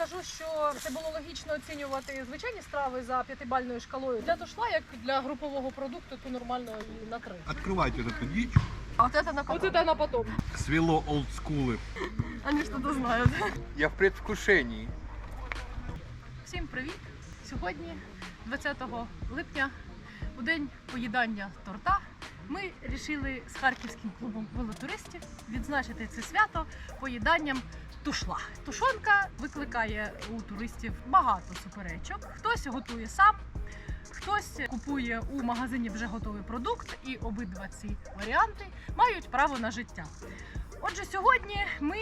кажу, що це було логічно оцінювати звичайні страви за п'ятибальною шкалою. Для тушла, як для групового продукту, то нормально і на три. Открывайте эту дичь. А от це на потом. От це на потом. Свело олдскулы. Вони що-то знають. Я в предвкушении. Всім привіт! Сьогодні, 20 липня, у день поїдання торта, ми вирішили з харківським клубом велотуристів відзначити це свято поїданням тушла. Тушонка викликає у туристів багато суперечок. Хтось готує сам, хтось купує у магазині вже готовий продукт, і обидва ці варіанти мають право на життя. Отже, сьогодні ми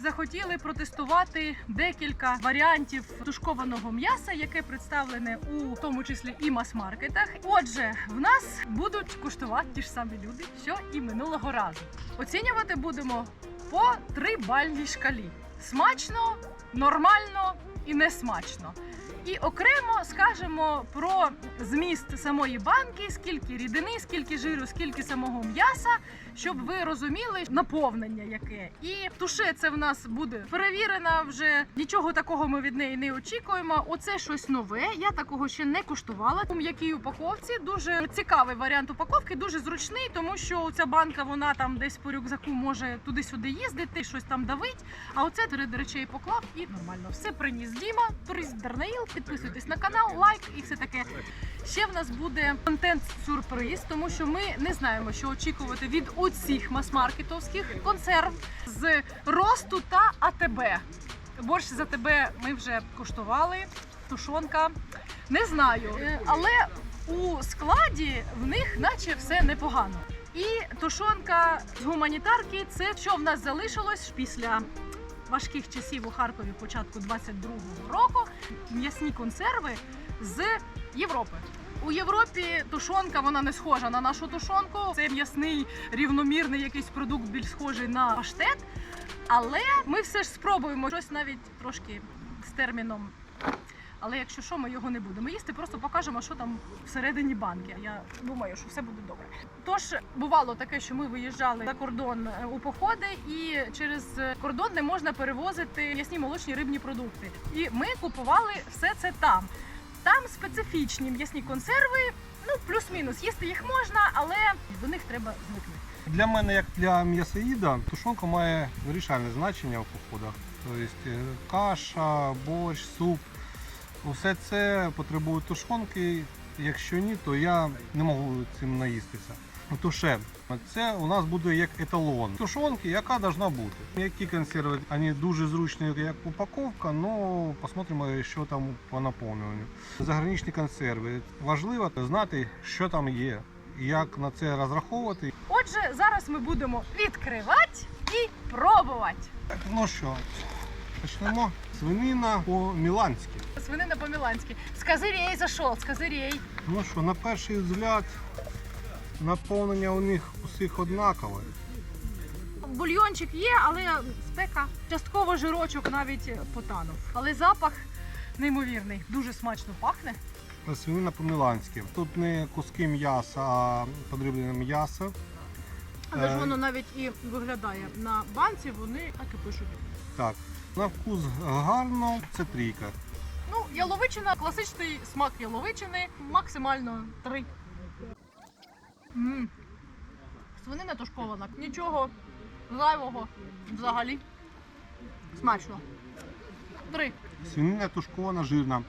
захотіли протестувати декілька варіантів тушкованого м'яса, яке представлене у тому числі і мас-маркетах. Отже, в нас будуть куштувати ті ж самі люди, що і минулого разу. Оцінювати будемо по трибальній шкалі: смачно, нормально і несмачно. І окремо скажемо про зміст самої банки, скільки рідини, скільки жиру, скільки самого м'яса, щоб ви розуміли наповнення яке. І туше це в нас буде перевірена вже. Нічого такого ми від неї не очікуємо. Оце щось нове. Я такого ще не куштувала. У м'якій упаковці дуже цікавий варіант упаковки, дуже зручний, тому що ця банка вона там десь по рюкзаку може туди-сюди їздити, щось там давить. А оце серед речей поклав і нормально. Все приніс Діма, турист Дарнаїл. Підписуйтесь на канал, лайк і все таке. Ще в нас буде контент-сюрприз, тому що ми не знаємо, що очікувати від оцих мас-маркетовських консерв з росту та АТБ. Борщ за тебе ми вже коштували. Тушонка не знаю, але у складі в них наче все непогано. І тушонка з гуманітарки це що в нас залишилось після важких часів у Харкові початку 22-го року. М'ясні консерви з Європи. У Європі тушонка вона не схожа на нашу тушонку. Це м'ясний рівномірний якийсь продукт, більш схожий на паштет. Але ми все ж спробуємо щось навіть трошки з терміном. Але якщо що, ми його не будемо їсти, просто покажемо, що там всередині банки. Я думаю, що все буде добре. Тож бувало таке, що ми виїжджали за кордон е, у походи, і через кордон не можна перевозити м'ясні молочні рибні продукти. І ми купували все це там. Там специфічні м'ясні консерви. Ну, плюс-мінус, їсти їх можна, але до них треба звикнути. Для мене, як для м'ясоїда, тушонка має вирішальне значення в походах. Тобто е, каша, борщ, суп. Усе це потребує тушонки. Якщо ні, то я не можу цим наїстися. Туше. Це у нас буде як еталон. Тушонки, яка должна бути. Які консерви, вони дуже зручні як упаковка, але посмотримо, що там по наповненню. Заграничні консерви. Важливо знати, що там є, як на це розраховувати. Отже, зараз ми будемо відкривати і пробувати. Так, ну що, почнемо. Свинина по-міланськи. Свинина по-міланськи. З козирей зайшов, з козирей. Ну що, на перший взгляд, наповнення у них усіх однакове. Бульйончик є, але спека. Частково жирочок навіть потанув. Але запах неймовірний. Дуже смачно пахне. Свинина по-міланськи. Тут не куски м'яса, а подріблене м'ясо. Але ж Е. воно навіть і виглядає на банці, вони так і пишуть. Так, на вкус гарно, це трійка. Ну, яловичина, класичний смак яловичини, максимально три. М Свинина тушкована. Нічого зайвого взагалі. Смачно. Три. Свинина тушкована жирна,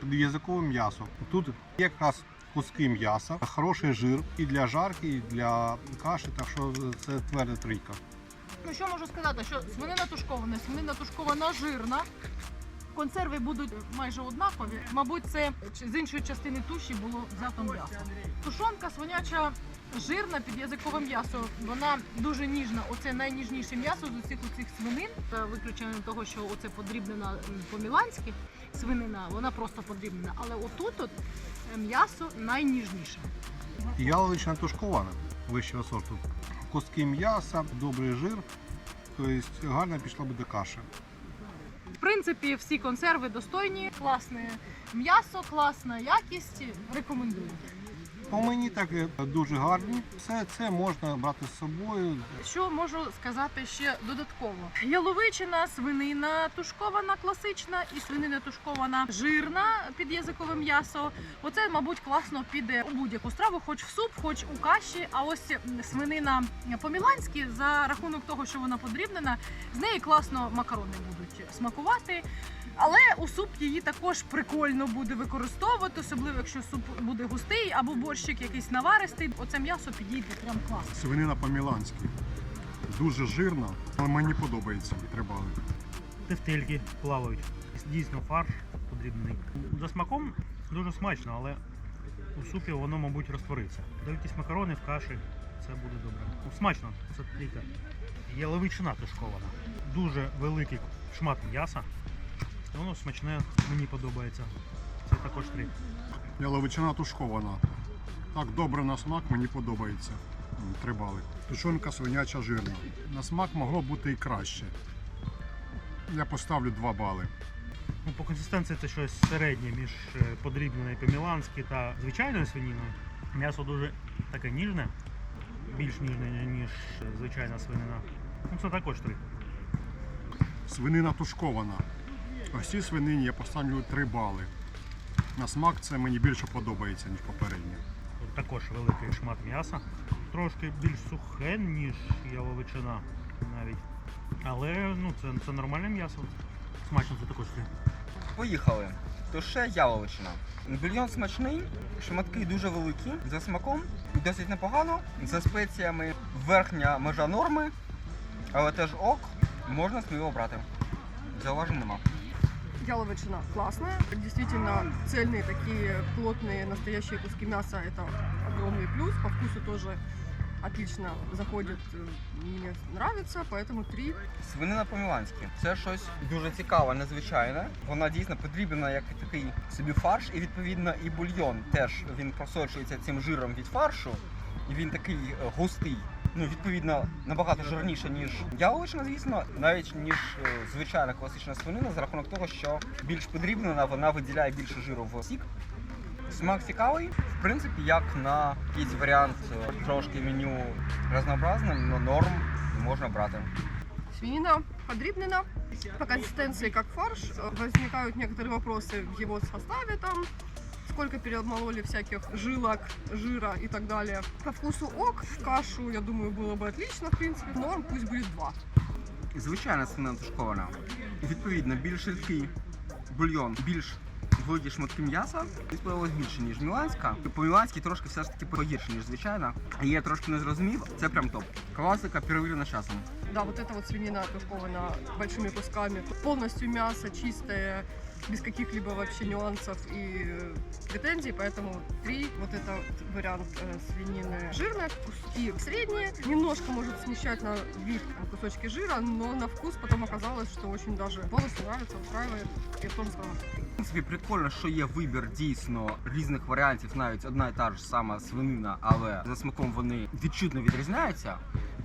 під язикове м'ясо. Тут є якраз куски м'яса, хороший жир і для жарки, і для каші, так що це тверда трійка. Ну що можу сказати, що свинина тушкована, свинина тушкована жирна. Консерви будуть майже однакові. Мабуть, це з іншої частини туші було взято м'ясо. Тушонка свиняча жирна під язикове м'ясо. Вона дуже ніжна. Оце найніжніше м'ясо з усіх оцих свинин. За виключенням того, що оце подрібнена по-міланськи свинина, вона просто подрібнена. Але отут от е, м'ясо найніжніше. Яловичина тушкована вищого сорту. Куски м'яса, добрий жир, тобто гарно пішла буде каша. В принципі, всі консерви достойні, класне м'ясо, класна якість. Рекомендую. По мені так е, дуже гарні. Все це можна брати з собою. Що можу сказати ще додатково? Яловичина, свинина тушкована класична і свинина тушкована жирна під язикове м'ясо. Оце, мабуть, класно піде у будь-яку страву, хоч в суп, хоч у каші. А ось свинина по-міланськи, за рахунок того, що вона подрібнена, з неї класно макарони будуть смакувати. Але у суп її також прикольно буде використовувати, особливо якщо суп буде густий або борщик якийсь наваристий. Оце м'ясо підійде прям класно. Свинина по-міланськи. Дуже жирна, але мені подобається трибали. тефтельки плавають. Дійсно фарш подрібний. За смаком дуже смачно, але у супі воно, мабуть, розтвориться. Дають макарони в каші, це буде добре. Ну, смачно, це трійка. Яловичина тушкована. Дуже великий шмат м'яса. Воно смачне, мені подобається. Це також трик. Яловичина тушкована. Так добре на смак, мені подобається. Три бали. Тушонка свиняча жирна. На смак могло бути і краще. Я поставлю 2 бали. Ну, по консистенції це щось середнє між е, подрібненою по-міланськи та звичайною свиніною. М'ясо дуже таке ніжне, більш ніжне, ніж е, звичайна свинина. Ну, це також три. Свинина тушкована. Ось цій свинині я поставлю 3 бали. На смак це мені більше подобається, ніж попереднє. Також великий шмат м'яса. Трошки більш сухе, ніж яловичина навіть. Але ну, це, це нормальне м'ясо. Смачно це також. Поїхали. Туше яловичина. Бульйон смачний, шматки дуже великі, за смаком досить непогано, за спеціями верхня межа норми, але теж ок, можна сміливо брати. Зауважень нема Яловичина классная. Действительно, цельные такие плотные настоящие куски мяса – это огромный плюс. По вкусу тоже отлично заходит. э, Мне нравится, поэтому три. Свинина по-міланськи. Це щось дуже цікаве, незвичайне. Вона дійсно потрібна як такий собі фарш, і відповідно і бульйон теж він просочується цим жиром від фаршу, і він такий е, густий. Ну, відповідно, набагато жирніше, ніж яловичина, звісно, навіть ніж е, звичайна класична свинина, за рахунок того, що більш подрібнена, вона виділяє більше жиру в сік. Смак цікавий, в принципі, як на якийсь варіант е, трошки меню разнообразним, но норм можна брати. Свинина подрібнена. По консистенции как фарш. Э, Возникают некоторые вопросы в его составе там. Сколько перемололи всяких жилок, жира и так далее. По вкусу ок. В кашу, я думаю, было бы отлично, в принципе. Норм пусть будет два. звичайна свинина тушкована. Відповідно, більш рідкий бульйон, більш великі шматки м'яса. Мені сподобалось більше, ніж міланська. По-міланськи трошки все ж таки погірше, ніж звичайна. І я трошки не зрозумів, це прям топ. Класика перевірена часом. Да, вот эта вот свинина тушкована большими кусками. Полностью мясо чистое, без каких-либо вообще нюансов и э, претензий. Поэтому три. Вот это вот вариант э, свинины жирная, куски средние. Немножко может смещать на вид там, кусочки жира, но на вкус потом оказалось, что очень даже полностью нравится, устраивает. Я тоже сказала. В принципі, прикольно, що є вибір дійсно різних варіантів, навіть одна і та ж сама свинина, але за смаком вони відчутно відрізняються.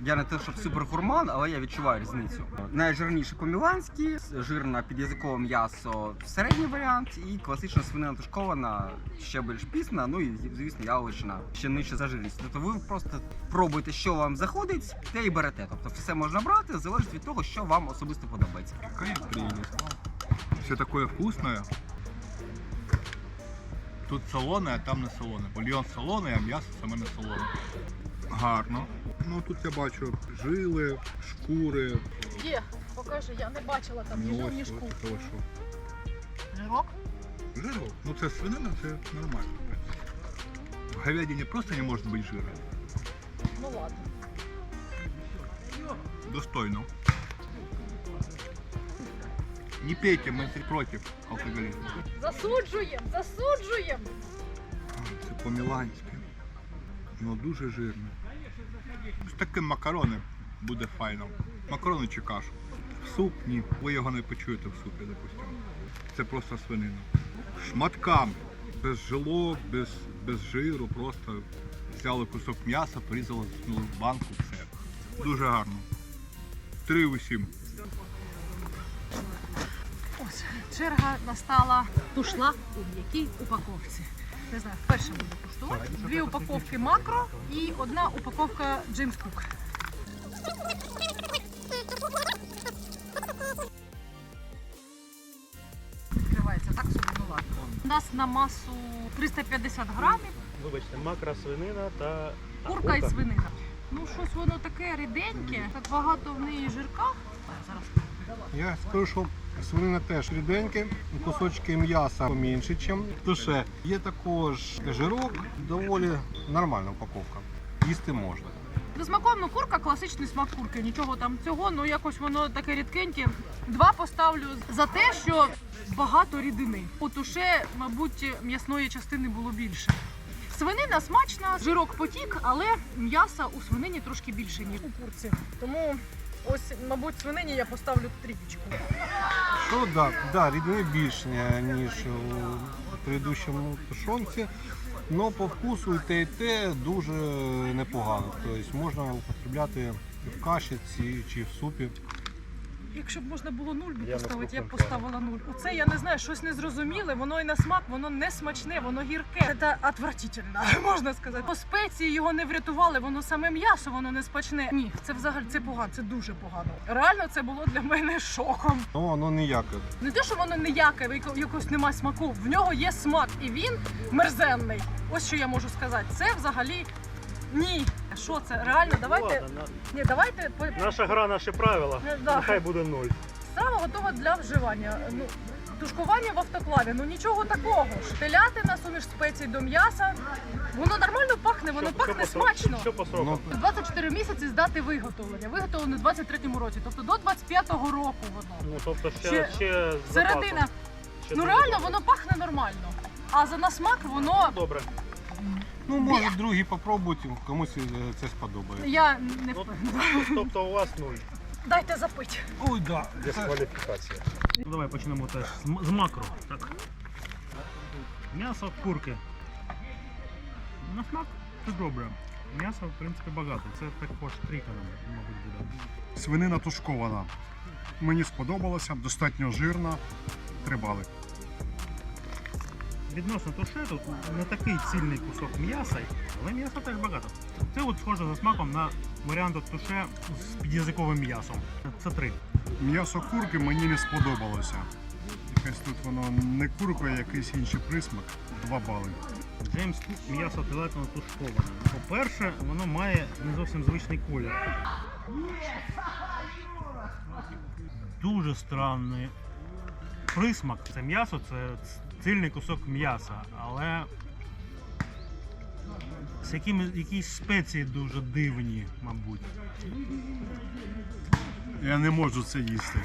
Я не те, щоб супергурман, але я відчуваю різницю. Найжирніше по-міланськи, жирна під'язикове м'ясо середній варіант, і класична свинина тушкована, ще більш пісна, ну і звісно, яловичина ще нижче за жирністю. Тобто ви просто пробуйте, що вам заходить, те і берете. Тобто все можна брати, залежить від того, що вам особисто подобається. Все такое вкусное. Тут солоне, а там не солоне. Бульйон солоний, а м'ясо саме не солоне. Гарно. Ну тут я бачу жили, шкури. Є, покажи, я не бачила там ні Ну жил, ні ось шкур. це ось що. Жирок? Жиру. Ну це свинина, це нормально. в принципі. В говядині просто не може бути жира. Ну ладно. Достойно. Не пейте, мы против алкоголизма. Засуджуємо, засуджуємо! Це по-міланськи. Ну дуже жирно. Таким макарони буде файно. Макарони чи кашу. Суп ні. Ви його не почуєте в супі, допустимо. Це просто свинина. Шматками. Без жилок, без, без жиру, просто взяли кусок м'яса, порізали, засунули в банку, все. Дуже гарно. Три усім. Ось черга настала тушла у м'якій упаковці. не знаю, вперше буду куштувати. Дві упаковки макро і одна упаковка Джеймс Кук. Відкривається так собі, ну. У нас на масу 350 грамів, Вибачте, макро свинина та курка і свинина. Ну щось воно таке ріденьке, так багато в неї жирка. Зараз Я скажу, що свинина теж ріденьке, кусочки м'яса менше, ніж туше. Є також жирок, доволі нормальна упаковка. Їсти можна. За ну курка, класичний смак курки. Нічого там цього, ну якось воно таке рідкеньке. Два поставлю за те, що багато рідини. От уже, мабуть, м'ясної частини було більше. Свинина смачна, жирок потік, але м'яса у свинині трошки більше, ніж у курці. Тому ось, мабуть, свинині я поставлю трієчку. Що да, да, рідини більше, ніж у предыдущому тушонці. Но по вкусу і те, і те дуже непогано. Тобто можна употребляти в каші чи в супі. Якщо б можна було нуль би поставити, я б поставила нуль. Оце я не знаю, щось незрозуміле, воно і на смак, воно не смачне, воно гірке. Це отвратительно, можна сказати. По спеції його не врятували, воно саме м'ясо, воно не смачне. Ні, це взагалі це погано, це дуже погано. Реально це було для мене шоком. Ну воно ніяке. Не те, що воно ніяке, яко- якось немає смаку. В нього є смак, і він мерзенний. Ось що я можу сказати. Це взагалі ні. Що це? Реально, давайте. Ладно, Ні, давайте по- на- наша гра, наші правила. Е, да. Нехай буде ноль. Страва готова для вживання. Ну, тушкування в автоклаві, ну нічого такого ж. Телятина, суміш спецій до м'яса. Воно нормально пахне, воно Що- пахне що по срок- смачно. Що по срокам? Ну, 24 місяці з дати виготовлення. Виготовлено у 23-му році, тобто до 25-го року воно. Ну, тобто ще, Ще ще, з Середина. Ще Ну дуже реально добре. воно пахне нормально. А за на смак воно Добре. Ну може другі попробуйте, комусь е, це сподобається. я не Ну, впевнена. Тобто у вас нуль. Дайте запити. Ой, да. Дискваліфікація. Ну, давай почнемо теж з, м- з макро. Так. М'ясо курки. На смак це добре. М'яса, в принципі, багато. Це також трійка, мабуть, буде. Свинина тушкована. Мені сподобалося, достатньо жирна. Три бали. Відносно туше тут не такий цільний кусок м'яса, але м'яса теж багато. Це от схоже за смаком на варіант туше з під'язиковим м'ясом. Це три. М'ясо курки мені не сподобалося. Якесь тут воно не курка, а якийсь інший присмак. Два бали. Джеймс Кук м'ясо телятину тушковане. По-перше, воно має не зовсім звичний колір. Дуже странний присмак. Це м'ясо, це цільний кусок м'яса, але з якими якісь спеції дуже дивні, мабуть. Я не можу це їсти.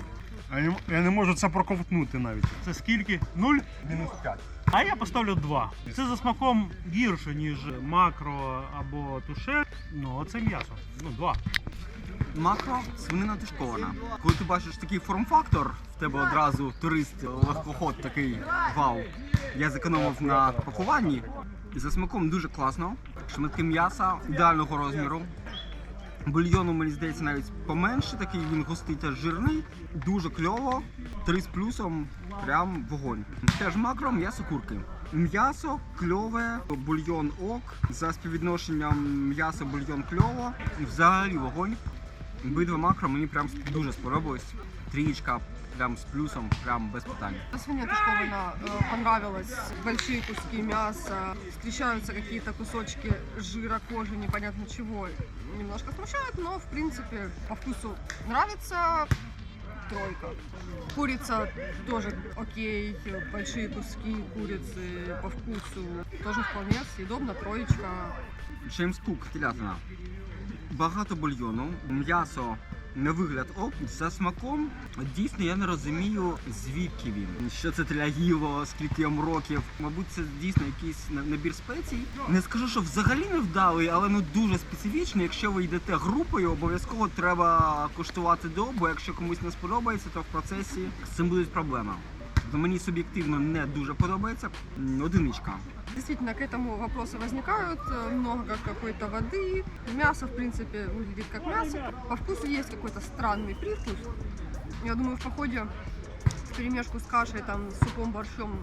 Я не, я не можу це проковтнути навіть. Це скільки? Нуль? Мінус 5. А я поставлю два. Це за смаком гірше, ніж макро або туше. Ну, оце м'ясо. Ну, два. Макро свинина тушкована. Коли ти бачиш такий форм-фактор, в тебе одразу турист, легкоход такий вау. Я зекономив на пакуванні. За смаком дуже класно. Шматки м'яса ідеального розміру. Бульйону, мені здається, навіть поменше, такий він густий та жирний. Дуже кльово. Три з плюсом, прям вогонь. Теж макро, м'ясо курки. М'ясо кльове, бульйон ок. За співвідношенням м'ясо бульйон кльово. Взагалі вогонь. Обидва макро мені прям дуже сподобались. Трієчка прям з плюсом, прям без питань. Свинья тушкована э, понравилась. Большие куски мяса, встречаются какие-то кусочки жира, кожи, непонятно чего. Немножко смущает, но в принципе по вкусу нравится. Тройка. Курица тоже окей, большие куски курицы по вкусу тоже вполне съедобно, троечка. Джеймс Кук, телятина. Багато бульйону, м'ясо на вигляд ок. За смаком дійсно я не розумію, звідки він. Що це трягіло, скільки йому років. Мабуть, це дійсно якийсь на- набір спецій. Не скажу, що взагалі не вдалий, але ну дуже специфічний. Якщо ви йдете групою, обов'язково треба куштувати до, бо якщо комусь не сподобається, то в процесі з цим будуть проблеми. Тобто Мені суб'єктивно не дуже подобається. М, Одиничка. Действительно, к этому вопросы возникают. э, Много какой-то воды. Мясо, в принципе, выглядит как мясо. По вкусу есть какой-то странный привкус. Я думаю, в походе в перемешку с кашей, там, с супом, борщом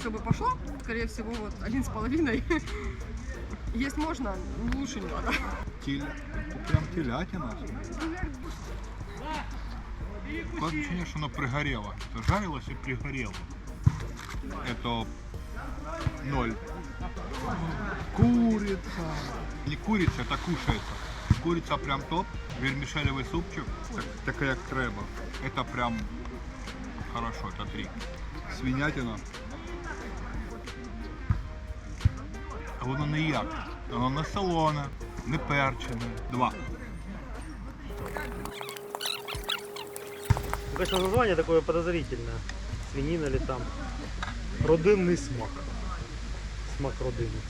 чтобы пошло, скорее всего, вот один с половиной. Есть можно, но лучше не надо. Тіля. Прям телятина. Такое ощущение, что оно пригорело. Это жарилось и пригорело. Это ноль. Курица. Не курица, это кушается. Курица прям топ. Вермишелевый супчик. Так, таке як треба. Это прям хорошо, это три. Свинятина. А воно не як. Воно не солоне, не перчене. Два. Конечно, название такое подозрительное. Свинина или там. Родинний смак. Смак родини.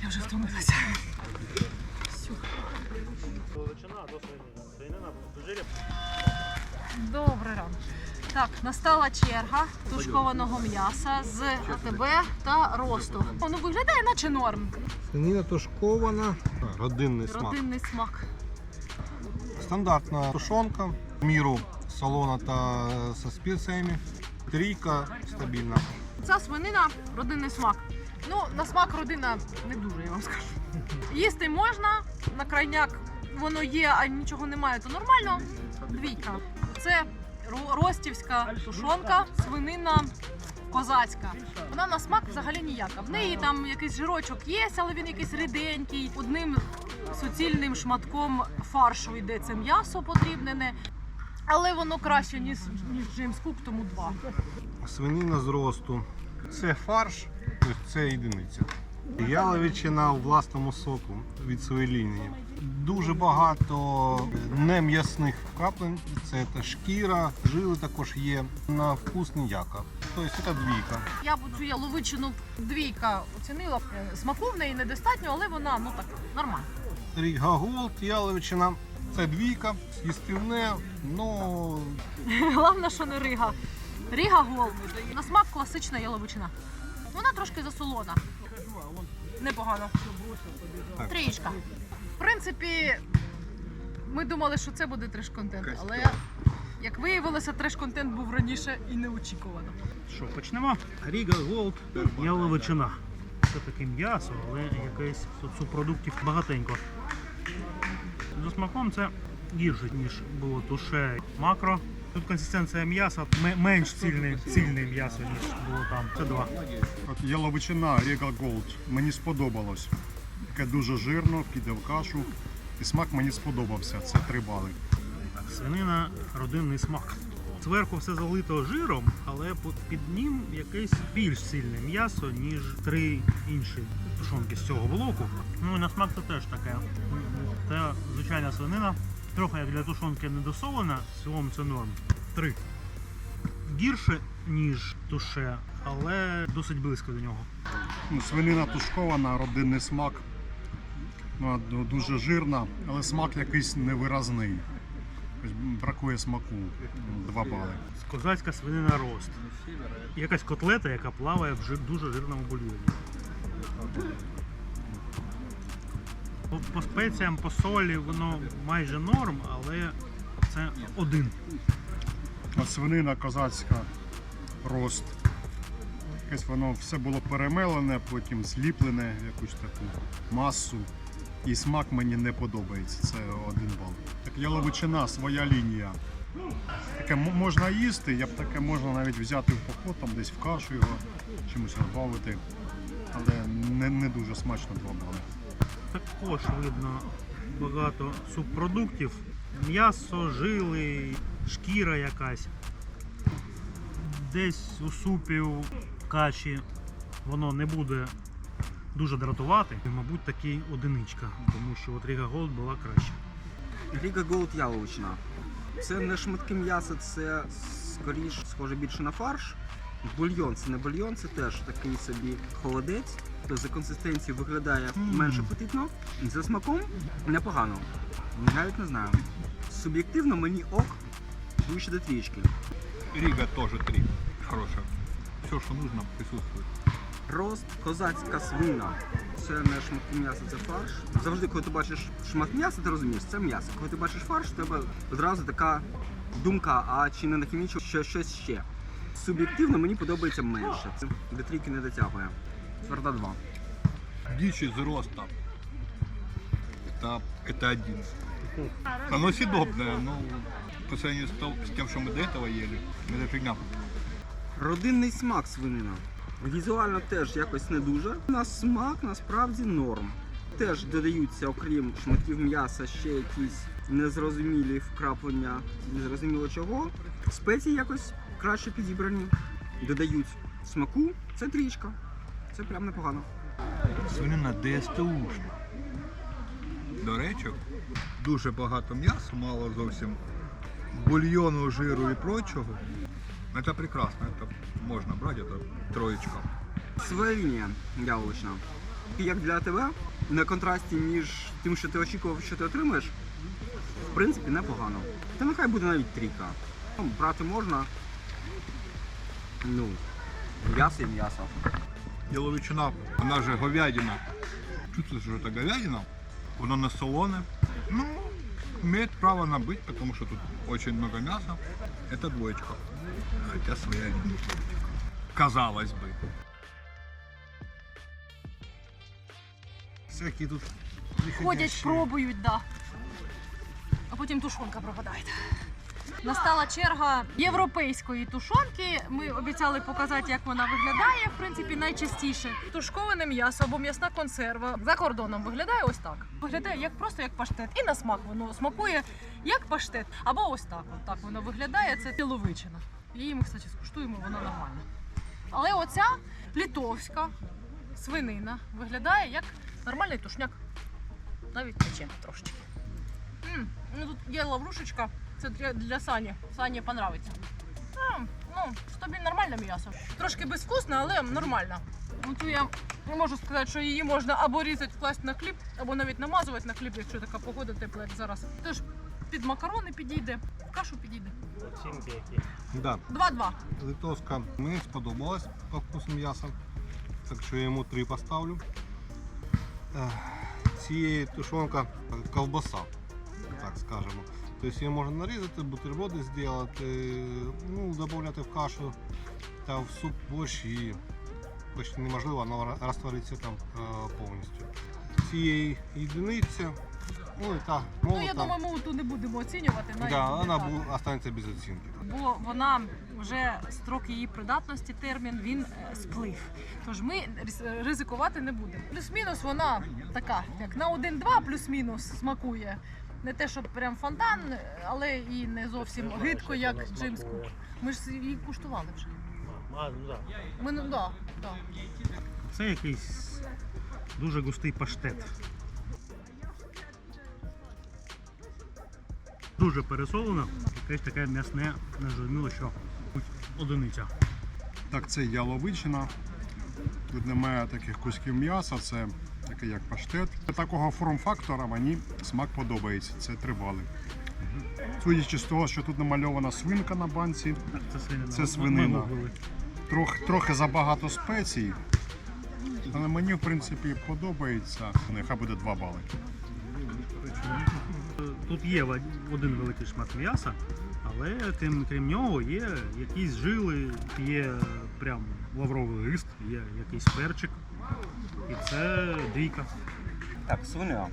Я вже втомилася. Величина до свинина. Свинина жирі. Добрий ранок. Так, настала черга тушкованого м'яса з АТБ та росту. Воно виглядає наче норм. Свинина тушкована, родинний смак. Родинний смак. Стандартна тушонка, в міру солона та зі спеціями. Трійка стабільна. Ця свинина родинний смак. Ну, на смак родина не дуже, я вам скажу. Їсти можна, на крайняк воно є, а нічого немає, то нормально. Двійка. Це ростівська тушонка, свинина козацька. Вона на смак взагалі ніяка. В неї там якийсь жирочок є, але він якийсь ріденький. Одним суцільним шматком фаршу йде це м'ясо подрібнене. Але воно краще, ніж, ніж Джеймс Кук, тому два. Свинина з росту. Це фарш, це єдиниця. Яловичина у власному соку від своєї лінії. Дуже багато нем'ясних вкраплень. Це та шкіра, жили також є. На вкус ніяка. Тобто це двійка. Я б цю яловичину двійка оцінила. Е, Смаку в неї недостатньо, але вона ну так нормальна. Ріга Голд, яловичина. Це двійка, їстівне, ну Головне, що не рига. Ріга голд. На смак класична яловичина. Вона трошки засолона. Непогано. Так. Трієчка. В принципі, ми думали, що це буде треш-контент, але як виявилося, треш-контент був раніше і неочікувано. Що, почнемо? Ріга Голд, яловичина. Це таке м'ясо, але якесь тут субпродуктів багатенько. За смаком це гірше, ніж було туше макро. Тут консистенція м'яса менш цільне, цільне м'ясо, ніж було там. Це два. От яловичина Regal Gold мені сподобалось. Таке дуже жирно, піде в кашу. І смак мені сподобався. Це три бали. Свинина родинний смак. Зверху все залито жиром, але під ним якесь більш сильне м'ясо, ніж три інші тушонки з цього блоку. Ну і на смак це теж таке. Це звичайна свинина. Трохи як для тушонки недосолена, в цілому це норм. Три. Гірше, ніж туше, але досить близько до нього. Ну, свинина тушкована, родинний смак. Ну, дуже жирна, але смак якийсь невиразний. Бракує смаку. Два бали. Козацька свинина рост. Якась котлета, яка плаває в дуже жирному бульйоні. По, спеціям, по солі воно майже норм, але це один. От свинина козацька рост. Якесь воно все було перемелене, потім зліплене якусь таку масу. І смак мені не подобається. Це один бал. Так яловичина, своя лінія. Таке можна їсти, я б таке можна навіть взяти в поход, там десь в кашу його, чимось розбавити. Але не, не дуже смачно два бали. Також видно багато субпродуктів. М'ясо, жили, шкіра якась. Десь у супі, у каші воно не буде дуже дратувати. Мабуть, такий одиничка, тому що от Ріга Голд була краще. Ріга Голд яловичина. Це не шматки м'яса, це скоріш схоже більше на фарш. Бульйон це не бульйон, це теж такий собі холодець. То за консистенцією виглядає менш апетитно. За смаком непогано. Навіть не знаю. Суб'єктивно мені ок ближче до трічки. Рига тоже три. Хорошая. Все, что нужно, присутствует. Рост козацька свина. Це не шматки м'яса, це фарш. Завжди, коли ти бачиш шмат м'яса, ти розумієш, це м'ясо. Коли ти бачиш фарш, в тебе одразу така думка, а чи не нахімічу що щось ще. Суб'єктивно мені подобається менше. До трійки не дотягує. Тверда 2. Дичь из роста. Это, это один. Оно съедобное, но по сравнению с, то- с тем, что мы до этого ели, это фигня. Родинний смак свинина. Візуально теж якось не дуже. На смак насправді норм. Теж додаються, окрім шматків м'яса, ще якісь незрозумілі вкраплення, незрозуміло чого. Спеції якось краще підібрані. Додають смаку. Це трічка. Це прям непогано. Свинина ДСТУшна. До речі, дуже багато м'яса, мало зовсім бульйону, жиру і прочого. Це прекрасно, це можна брати, це троєчка. Лінія яловична. Як для тебе, на контрасті між тим, що ти очікував, що ти отримаєш, в принципі, непогано. Та нехай буде навіть трійка. Ну, Брати можна. Ну, м'ясо і м'ясо. Яловичина, вона же говядина. Чувствуется, что это говядина. Оно не солоне. Ну, имеет право на быть, потому что тут очень много мяса. Это двоечка. Хотя своя линия. Казалось бы. Всякі тут Ходять, приходящі. пробують, да. А потім тушонка пропадає. Настала черга європейської тушонки. Ми обіцяли показати, як вона виглядає. В принципі, найчастіше тушковане м'ясо або м'ясна консерва за кордоном виглядає ось так. Виглядає як просто як паштет. І на смак воно смакує як паштет. Або ось так. От так воно виглядає. Це тіловичина. Її ми, кстати, скуштуємо, вона нормальна. Але оця літовська свинина виглядає як нормальний тушняк. Навіть пече трошечки. М, ну тут є лаврушечка, це для, для Сані. Сані понравиться. А, ну, тобі нормальне м'ясо. Трошки безвкусне, але нормально. Ну, цю я не можу сказати, що її можна або різати, вкласти на хліб, або навіть намазувати на хліб, якщо така погода тепла, як зараз. Тож під макарони підійде, в кашу підійде. Оцінки які. Да. 2-2. Литовська мені сподобалась по вкусу м'яса, так що я йому три поставлю. Цієї тушонка ковбаса, так скажемо. Тобто її можна нарізати, бутерброди зробити, ну, додати в кашу та в суп борщ і почти неможливо, вона розтвориться там е, повністю. Цієї єдиниці, ну і та Ну, я думаю, ми ту не будемо оцінювати. навіть да, вона бу- останеться без оцінки. бо вона вже строк її придатності, термін він е, сплив. Тож ми ризикувати не будемо. Плюс-мінус вона така, як на 1-2 плюс-мінус смакує. Не те, щоб прям фонтан, але і не зовсім гидко, як джимську. Ми ж її куштували вже. А, ну да. Ми ну да, да. Це якийсь дуже густий паштет. Дуже пересолено, якесь таке м'ясне, незрозуміло, що одиниця. Так, це яловичина. Тут немає таких кусків м'яса, це такий як паштет. Такого форм-фактора мені смак подобається. Це тривалий. Судячи з того, що тут намальована свинка на банці, це свинина. Це свинина. гуглили. трохи, трохи забагато спецій. Але мені, в принципі, подобається. Нехай буде 2 бали. Тут є один великий шмат м'яса, але крім, крім нього є якісь жили, є прям лавровий лист, є якийсь перчик. І це двійка. Так, свинина.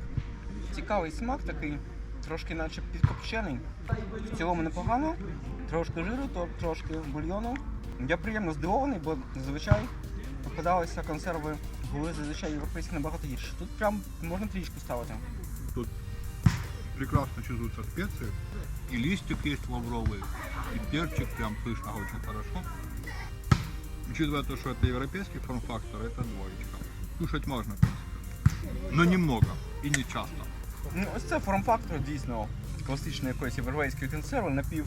Цікавий смак такий, трошки наче підкопчений. В цілому непогано. Трошки жиру, то трошки бульйону. Я приємно здивований, бо зазвичай попадалися консерви, були зазвичай європейські набагато гірші. Тут прям можна трішку ставити. Прекрасно чувствуются специи. И листик есть лавровый, и перчик прям пышно, очень хорошо. Учитывая то, что это европейский форм-фактор, это двоечка. Кушать можно, в принципе. Но немного и не часто. Ну, ось це форм-фактор дійсно класичної якоїсь європейської консерви, напів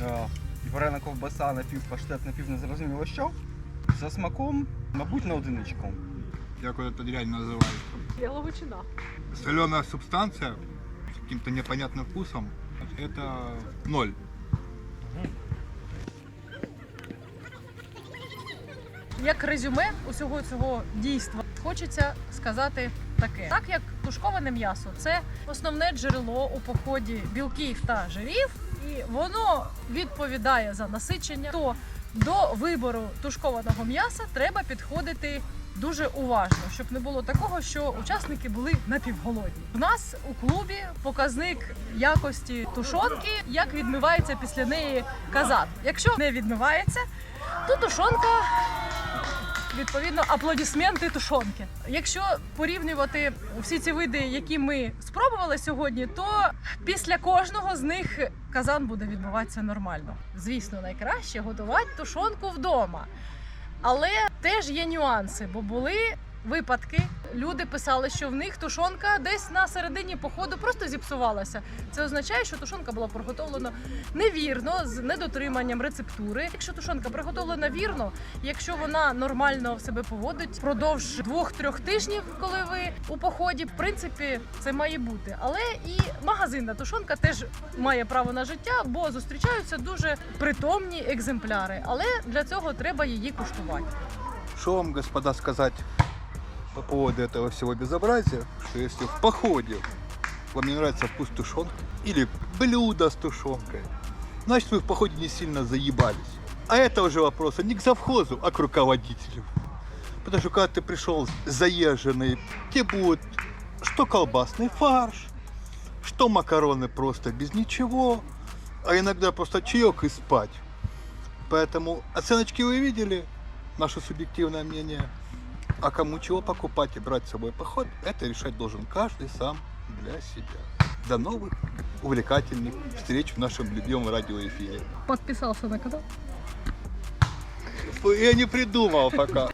е, варена ковбаса, напів паштет, напів незрозуміло що. За смаком, мабуть, на одиничку. Как вот это дрянь называется? Яловичина. Соленая субстанция с каким-то непонятным вкусом, это ноль. Як резюме усього цього дійства хочеться сказати таке: так як тушковане м'ясо це основне джерело у поході білків та жирів, і воно відповідає за насичення, то до вибору тушкованого м'яса треба підходити дуже уважно, щоб не було такого, що учасники були напівголодні. У нас у клубі показник якості тушонки, як відмивається після неї казан. Якщо не відмивається, то тушонка відповідно аплодисменти тушонки. Якщо порівнювати всі ці види, які ми спробували сьогодні, то після кожного з них казан буде відбуватися нормально. Звісно, найкраще готувати тушонку вдома. Але теж є нюанси, бо були випадки. Люди писали, що в них тушонка десь на середині походу просто зіпсувалася. Це означає, що тушонка була приготовлена невірно, з недотриманням рецептури. Якщо тушонка приготовлена вірно, якщо вона нормально себе поводить впродовж двох-трьох тижнів, коли ви у поході, в принципі, це має бути. Але і магазинна тушонка теж має право на життя, бо зустрічаються дуже притомні екземпляри. Але для цього треба її куштувати. Что вам, господа, сказать по поводу этого всего безобразия, что если в походе вам не нравится вкус тушенки или блюдо с тушенкой, значит вы в походе не сильно заебались. А это уже вопрос не к завхозу, а к руководителю. Потому что когда ты пришел заезженный, тебе будет что колбасный фарш, что макароны просто без ничего, а иногда просто чаек и спать. Поэтому оценочки вы видели, наше субъективное мнение. А кому чего покупать и брать с собой поход, это решать должен каждый сам для себя. До новых увлекательных встреч в нашем любимом радиоэфире. Підписався на канал. Я не придумал пока.